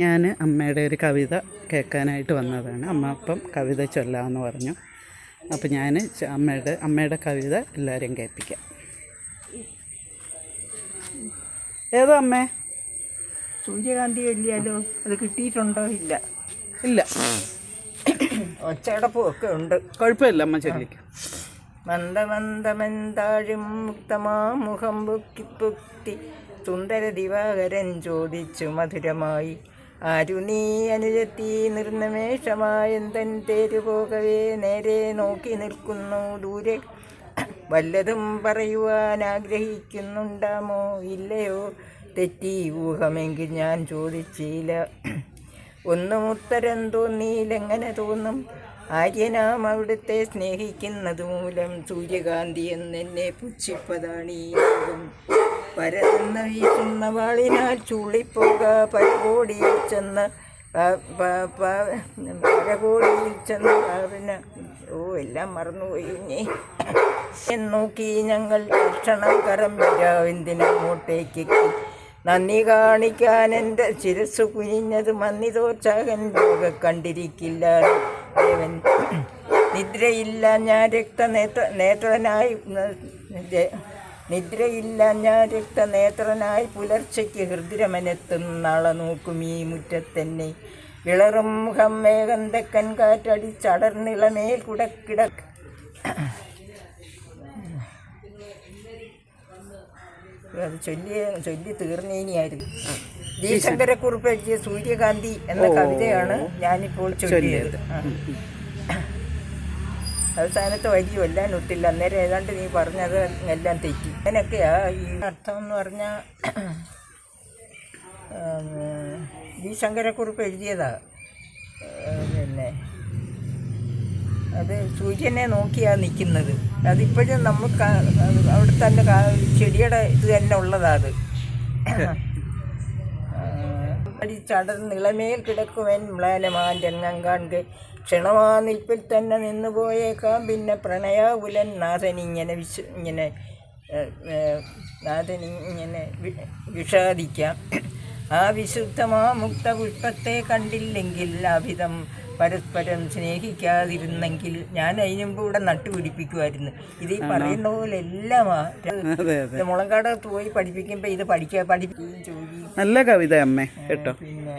ഞാൻ അമ്മയുടെ ഒരു കവിത കേൾക്കാനായിട്ട് വന്നതാണ്. അമ്മ അപ്പം കവിത ചൊല്ലാമെന്ന് പറഞ്ഞു. അപ്പം ഞാൻ അമ്മയുടെ അമ്മയുടെ കവിത എല്ലാവരെയും കേൾപ്പിക്കാം. ഏതോ അമ്മേ? സൂര്യകാന്തി വലിയാലോ അത് കിട്ടിയിട്ടുണ്ടോ? ഇല്ല. ഇല്ല. ഒച്ചയടപ്പും ഒക്കെ ഉണ്ട്. കുഴപ്പമില്ല അമ്മ ചൊല്ലിക്കാം. മന്ദമന്ദമെന്താഴും മുക്തമാമുഖം പൊക്കി പൊക്തി സുന്ദര ദിവാകരൻ ചോദിച്ചു മധുരമായി. ആരു നീ അനുജത്തി? നിർനിമേഷമായെന്തൻ തേരു പോകവേ. നേരെ നോക്കി നിൽക്കുന്നു ദൂരെ. വല്ലതും പറയുവാൻ ആഗ്രഹിക്കുന്നുണ്ടാമോ? ഇല്ലയോ? തെറ്റി ഊഹമെങ്കിൽ ഞാൻ ചോദിച്ചില്ല. ഒന്നും ഉത്തരം തോന്നിയില്ലെങ്ങനെ തോന്നും? ആര്യനാം അവിടുത്തെ സ്നേഹിക്കുന്നത് മൂലം സൂര്യകാന്തി എന്നെന്നെ പുച്ഛിപ്പതാണ് ഈ ലോകം. പരന്ന വീശുന്ന വാളിനാൽ ചുള്ളിപ്പോക പരകോടിയിൽ ചെന്ന് പരകോടിയിൽ ചെന്ന് പിന്നെ ഓ എല്ലാം മറന്നുപോയി നീ നോക്കി ഞങ്ങൾ ഭക്ഷണം കരം എന്തിനങ്ങോട്ടേക്ക് നന്ദി കാണിക്കാൻ എന്റെ ശിരസ് കുനിഞ്ഞത് മന്നിതോത്സാഹൻ ലോക കണ്ടിരിക്കില്ല ദേവൻ. നിദ്രയില്ല ഞാൻ രക്തനേത്ര നേത്രനായി നിദ്രയില്ല ഞാൻ രക്തനേത്രനായി പുലർച്ചയ്ക്ക് ഹൃദയമെനെത്തും നാളെ നോക്കും ഈ മുറ്റത്തന്നെ. വിളറും മുഖം വേഗം തെക്കൻ കാറ്റടിച്ചടർന്നിളമേൽ കുടക്കിടക്ക് അത് ചൊല്ലി ചൊല്ലി തീർന്നേനിയായിരുന്നു. ജയശങ്കരക്കുറിപ്പ് എഴുതിയ സൂര്യകാന്തി എന്ന കവിതയാണ് ഞാനിപ്പോൾ ചൊല്ലിയത്. അവസാനത്തെ വരി എല്ലാം ഒത്തില്ല. അന്നേരം ഏതാണ്ട് നീ പറഞ്ഞത് എല്ലാം തെറ്റി. അങ്ങനെയൊക്കെയാ ഈ അർത്ഥം എന്ന് പറഞ്ഞാൽ ജി ശങ്കരക്കുറിപ്പ് അത് സൂര്യനെ നോക്കിയാണ് നിൽക്കുന്നത് അതിപ്പോഴും നമുക്ക് അവിടെ തന്നെ ചെടിയുടെ ഇത് തന്നെ ഉള്ളതാ ചടർ നിളമേൽ കിടക്കുവൻ മ്ലാനമാൻ കാൺകെ. ക്ഷണമാ നിൽപ്പിൽ തന്നെ നിന്നു പോയേക്കാം പിന്നെ പ്രണയാകുലൻ നാഥൻ ഇങ്ങനെ വിശ ഇങ്ങനെ നാഥൻ ഇങ്ങനെ വിഷാദിക്കാം. ആ വിശുദ്ധമാ മുക്ത പുഷ്പത്തെ കണ്ടില്ലെങ്കിൽ അവിധം പരസ്പരം സ്നേഹിക്കാതിരുന്നെങ്കിൽ ഞാൻ അതിന് മുമ്പ് ഇവിടെ നട്ടുപിടിപ്പിക്കുമായിരുന്നു ഇത് ഈ പറയുന്ന പോലെ എല്ലാം മുളങ്കാടത്ത് പോയി പഠിപ്പിക്കുമ്പോൾ ഇത് പഠിക്കുക പഠിപ്പിക്കുകയും ചോദിക്കും നല്ല കവിത അമ്മേ കേട്ടോ പിന്നെ